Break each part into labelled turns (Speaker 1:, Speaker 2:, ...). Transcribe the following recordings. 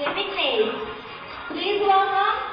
Speaker 1: specific names. Please welcome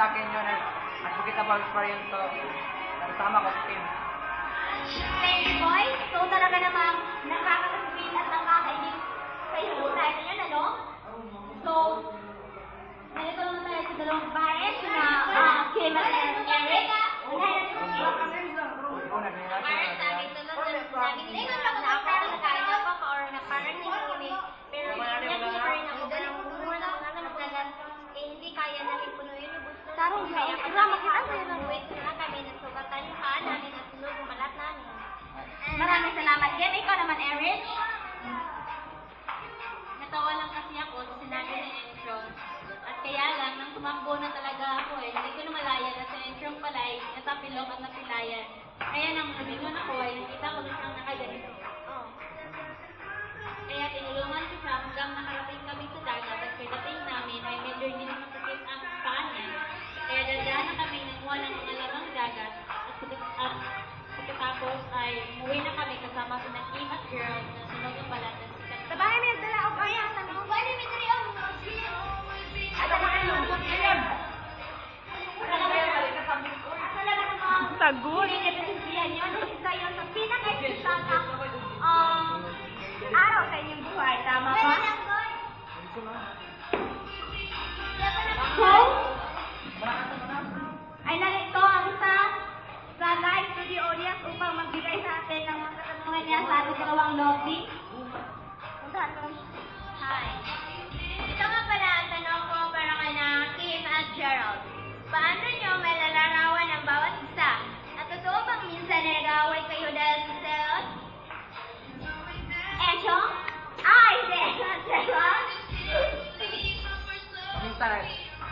Speaker 1: sa akin yun,
Speaker 2: unforgettable experience to. Nasama ko sa team.
Speaker 1: Thank you, boys. So, talaga namang nakakasweet at nakakainig kayo tayo na yan, ano? So, nalito naman tayo sa dalawang babae, sina uh, Kim at Eric. Natin si
Speaker 2: Una, ganyan natin.
Speaker 1: Parang sabi tulad ng sabi nila, hindi ko na parang nagkakaroon pa pa or na parang hindi Pero hindi pa rin ako. Pero kung wala ko na talaga, eh hindi kaya namin punuin yung gusto.
Speaker 3: Tarong
Speaker 1: Kaya
Speaker 3: yun.
Speaker 1: kasi
Speaker 3: Wala, makita sa'yo
Speaker 1: ng wait na kami, nagsugatan yung paa namin at sunod yung balat namin.
Speaker 3: Maraming salamat, Kim. Ikaw naman, Eric.
Speaker 1: Natawa lang kasi ako sa sinabi ni Enchong. At kaya lang, nang tumakbo na talaga ako eh, hindi ko na malaya na sa Enchong pala ay natapilok at napilayan. Kaya nang lumingon ako ay nakita ko na siyang nakaganito. Kaya tinulungan ko siya hanggang nakarating kami sa dagat at pagdating namin ay medyo hindi na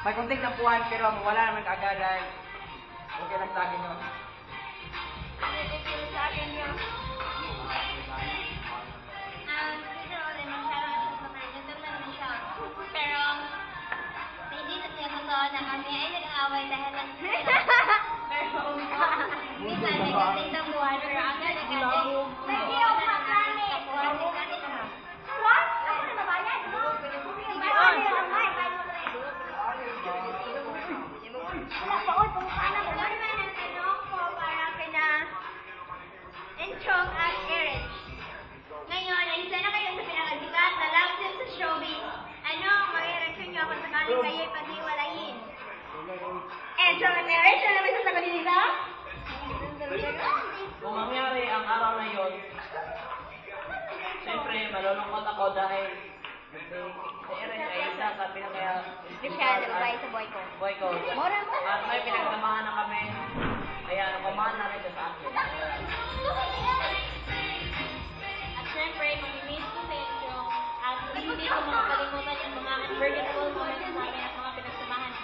Speaker 3: may
Speaker 2: kunting tampuhan pero wala naman kaagad dahil okay lang sa akin yun.
Speaker 1: Ano sa akin yun? Pero, na kami ay nag-aaway dahil lang Pero, minsan nagdating ng Enchong at Eric. Ngayon, ay isa na kayo sa pinakabigat na love team sa showbiz. Ano ang mga reaction niyo kung sakaling kayo'y paghiwalayin? Enchong at Eric, ano naman sasagutin nila?
Speaker 4: Kung mangyari ang araw na yon, siyempre malulungkot ako dahil si, Eren ay isa sa pinaka
Speaker 1: sa boy ko.
Speaker 4: boy ko.
Speaker 1: Mora mo.
Speaker 4: At may pinagsamahan na kami. Kaya nakumahan na rin sa akin.
Speaker 1: At syempre, mamimiss ko sa inyo at hindi ko makakalimutan yung mga unforgettable moments namin at mga pinagsamahan.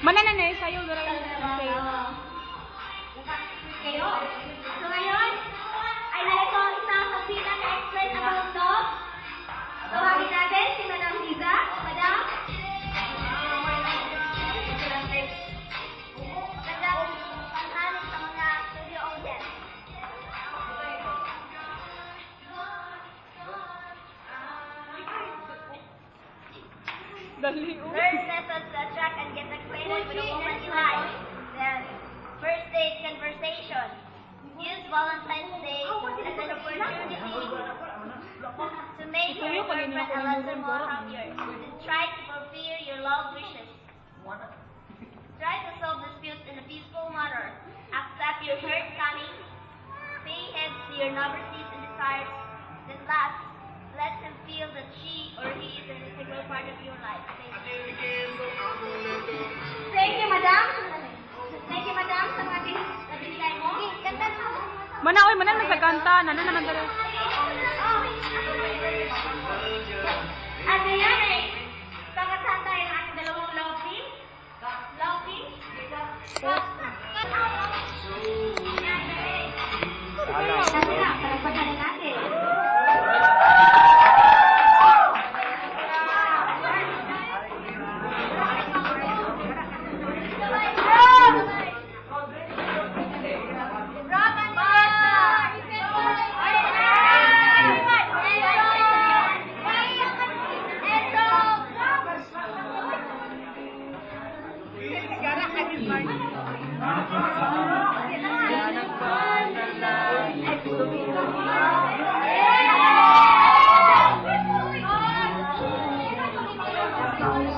Speaker 3: Manananay, sayo, gara yung
Speaker 1: Kayo.
Speaker 3: Dali.
Speaker 1: Learn methods to attract and get acquainted with a woman you like. Then, first date conversation. Use Valentine's Day as an opportunity to make your boyfriend a little more happier. Try to fulfill your love wishes. Try to solve disputes in a peaceful manner. Accept your shortcomings. Pay heed to your novelties and desires. Then last, let him feel that she or he is an integral part of your life. Thank you.
Speaker 3: Thank you, madam. Thank you, madam, sa mga binigay mo.
Speaker 1: Ganda mo.
Speaker 5: Mana, oy, mana nagkaganta. Nana naman dala.
Speaker 3: At
Speaker 5: Scusate,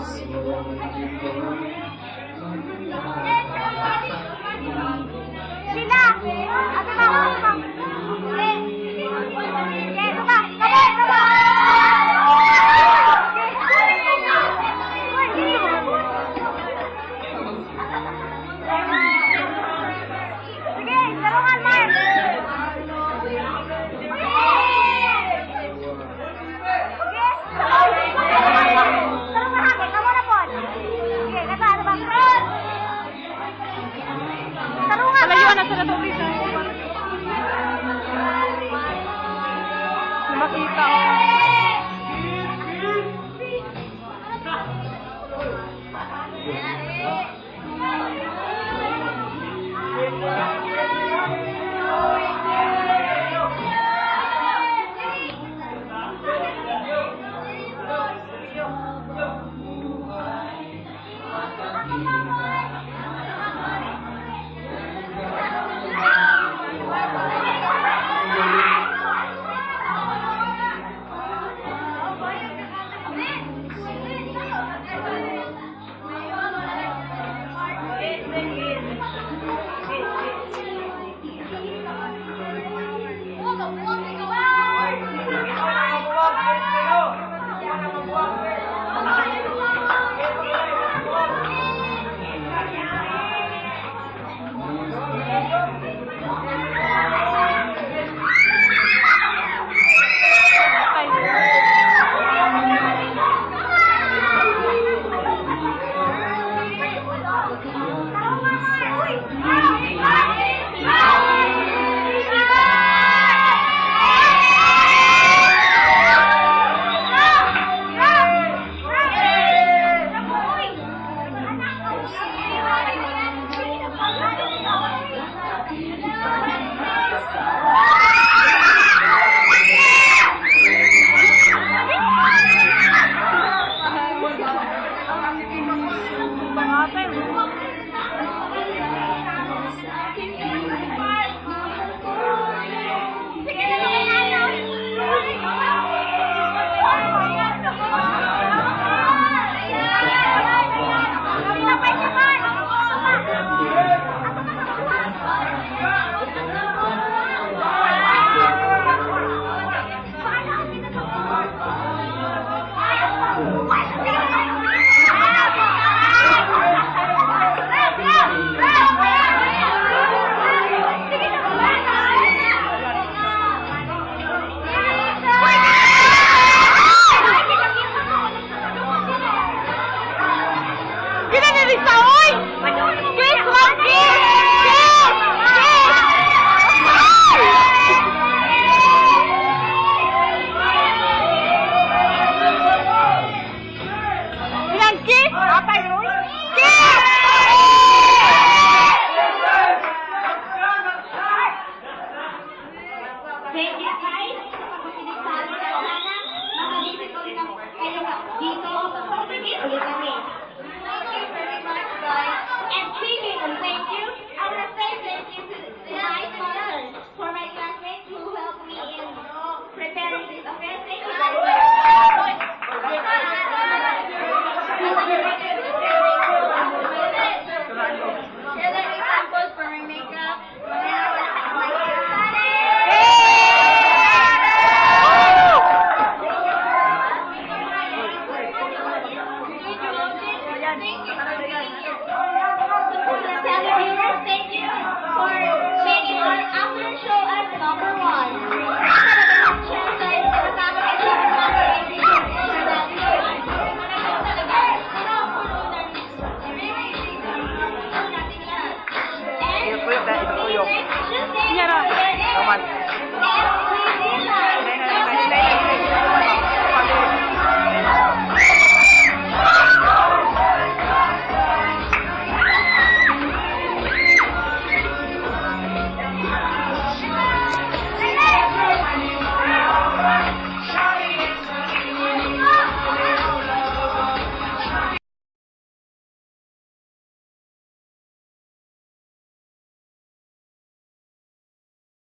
Speaker 3: Vem mais.